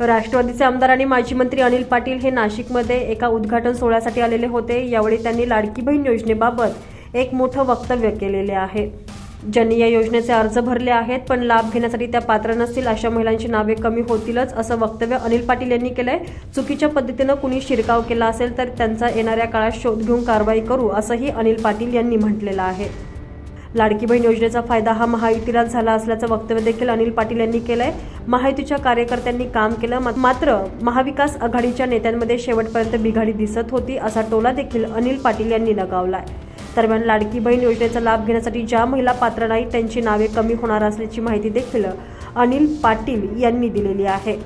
राष्ट्रवादीचे आमदार आणि माजी मंत्री अनिल पाटील हे नाशिकमध्ये एका उद्घाटन सोहळ्यासाठी आलेले होते. यावेळी त्यांनी लाडकी बहीण योजनेबाबत एक मोठं वक्तव्य केलेले आहे. ज्यांनी या योजनेचे अर्ज भरले आहेत पण लाभ घेण्यासाठी त्या पात्र नसतील अशा महिलांची नावे कमी होतीलच असं वक्तव्य अनिल पाटील यांनी केलंय. चुकीच्या पद्धतीनं कुणी शिरकाव केला असेल तर त्यांचा येणाऱ्या काळात शोध घेऊन कारवाई करू असंही अनिल पाटील यांनी म्हटलेलं आहे. लाडकी बहीण योजनेचा फायदा हा महायुतीलाच झाला असल्याचं वक्तव्य देखील अनिल पाटील यांनी केलंय. महायुतीच्या कार्यकर्त्यांनी काम केलं मात्र महाविकास आघाडीच्या नेत्यांमध्ये शेवटपर्यंत बिघाडी दिसत होती असा टोला देखील अनिल पाटील यांनी लगावलाय. दरम्यान लाडकी बहीण योजनेचा लाभ घेण्यासाठी ज्या महिला पात्र नाहीत त्यांची नावे कमी होणार असल्याची माहिती देखील अनिल पाटील यांनी दिलेली आहे.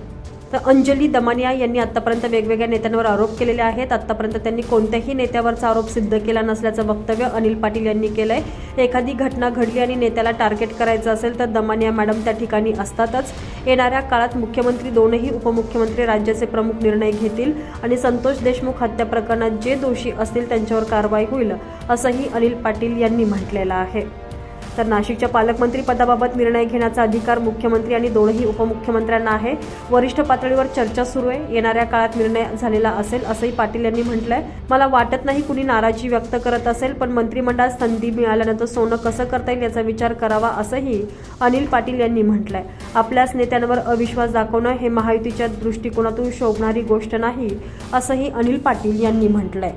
तर अंजली दमानिया यांनी आतापर्यंत वेगवेगळ्या नेत्यांवर आरोप केलेले आहेत. आतापर्यंत त्यांनी कोणत्याही नेत्यावरचा आरोप सिद्ध केला नसल्याचं वक्तव्य अनिल पाटील यांनी केलं आहे एखादी घटना घडली आणि नेत्याला टार्गेट करायचं असेल तर दमानिया मॅडम त्या ठिकाणी असतातच. येणाऱ्या काळात मुख्यमंत्री दोनही उपमुख्यमंत्री राज्याचे प्रमुख निर्णय घेतील आणि संतोष देशमुख हत्या प्रकरणात जे दोषी असतील त्यांच्यावर कारवाई होईल असंही अनिल पाटील यांनी म्हटलेलं आहे. तर नाशिकच्या पालकमंत्री पदाबाबत निर्णय घेण्याचा अधिकार मुख्यमंत्री आणि दोनही उपमुख्यमंत्र्यांना आहे. वरिष्ठ पातळीवर चर्चा सुरू आहे. येणाऱ्या काळात निर्णय झालेला असेल असंही पाटील यांनी म्हटलंय. मला वाटत नाही कुणी नाराजी व्यक्त करत असेल पण मंत्रिमंडळात संधी मिळाल्यानंतर सोनं कसं करता येईल याचा विचार करावा असंही अनिल पाटील यांनी म्हटलंय. आपल्याच नेत्यांवर अविश्वास दाखवणं हे महायुतीच्या दृष्टिकोनातून शोभणारी गोष्ट नाही असंही अनिल पाटील यांनी म्हटलंय.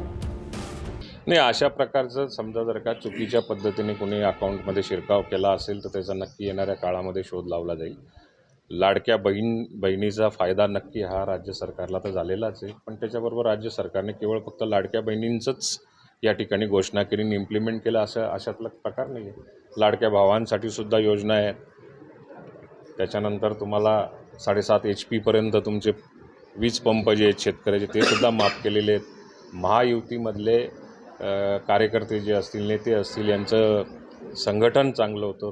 नाही अशा प्रकारचं समजा जर का चुकीच्या पद्धतीने कोणी अकाउंटमध्ये शिरकाव केला असेल तर त्याचा नक्की येणाऱ्या काळामध्ये शोध लावला जाईल. लाडक्या बहीण बहिणीचा फायदा नक्की हा राज्य सरकारला तर झालेलाच आहे पण त्याच्याबरोबर राज्य सरकारने केवळ फक्त लाडक्या बहिणींचंच या ठिकाणी घोषणा केली इम्प्लिमेंट केलं असं अशातला प्रकार नाही आहे. लाडक्या भावांसाठी सुद्धा योजना आहेत. त्याच्यानंतर तुम्हाला साडेसात एच पीपर्यंत तुमचे वीज पंप जे आहेत शेतकऱ्याचे ते सुद्धा माफ केलेले आहेत. महायुतीमधले कार्यकर्ते जे असतील नेते असतील यांचं संघटन चांगलं होतं.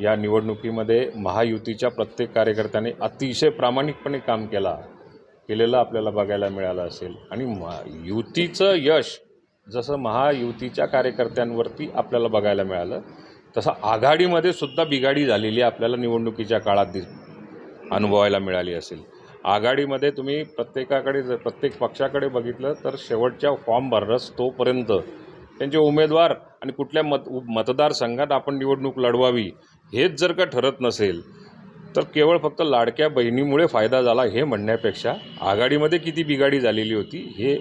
या निवडणुकीमध्ये महायुतीच्या प्रत्येक कार्यकर्त्याने अतिशय प्रामाणिकपणे काम केला केलेलं आपल्याला बघायला मिळालं असेल. आणि मा युतीचं यश जसं महायुतीच्या कार्यकर्त्यांवरती आपल्याला बघायला मिळालं तसं आघाडीमध्ये सुद्धा बिघाडी झालेली आपल्याला निवडणुकीच्या काळात दिस अनुभवायला मिळाली असेल. आघाडीमध्ये तुम्ही प्रत्येकाकडे जर प्रत्येक पक्षाकडे बघितलं तर शेवटच्या फॉर्म भरस तोपर्यंत त्यांचे उमेदवार आणि कुठल्या मत मतदारसंघात आपण निवडणूक लढवावी हेच जर का ठरत नसेल तर केवळ फक्त लाडक्या बहिणीमुळे फायदा झाला हे म्हणण्यापेक्षा आघाडीमध्ये किती बिघाडी झालेली होती हे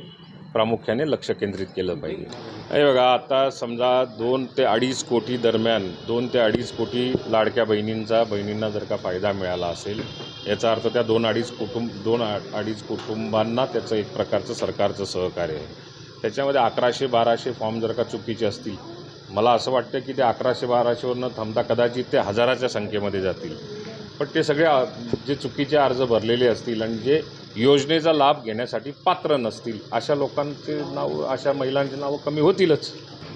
प्रामुख्याने लक्ष केंद्रित केलं पाहिजे. हे बघा आता समजा दोन ते अडीच कोटी दरम्यान दोन ते अडीच कोटी लाडक्या बहिणींचा बहिणींना जर का फायदा मिळाला असेल याचा अर्थ त्या दोन अडीच कुटुंब दोन आ- अडीच कुटुंबांना त्याचं एक प्रकारचं सरकारचं सहकार्य आहे. त्याच्यामध्ये अकराशे बाराशे फॉर्म जर का चुकीचे असतील मला असं वाटतं की ते अकराशे बाराशेवर न थांबता कदाचित ते हजाराच्या संख्येमध्ये जातील. पण ते सगळे जे चुकीचे अर्ज भरलेले असतील आणि जे योजनेचा लाभ घेण्यासाठी पात्र नसतील. अशा लोकांचे नाव अशा महिलांची नावं कमी होतीलच.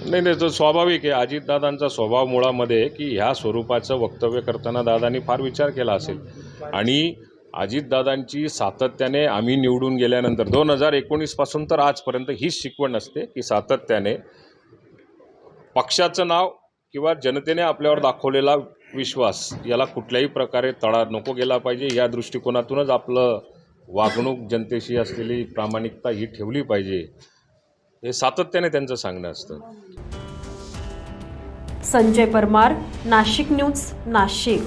नाही नाही तो स्वाभाविक आहे. अजितदादांचा स्वभाव मुळामध्ये की ह्या स्वरूपाचं वक्तव्य करताना दादांनी फार विचार केला असेल. आणि अजितदादांची सातत्याने आम्ही निवडून गेल्यानंतर दोन हजार एकोणीसपासून तर आजपर्यंत हीच शिकवण असते की सातत्याने पक्षाचं नाव किंवा जनतेने आपल्यावर दाखवलेला विश्वास याला कुठल्याही प्रकारे तडा नको गेला पाहिजे. या दृष्टिकोनातूनच आपलं वागणूक जनतेशी असलेली प्रामाणिकता ही ठेवली पाहिजे हे सातत्याने त्यांचं सांगणं असतं. संजय परमार नाशिक न्यूज नाशिक.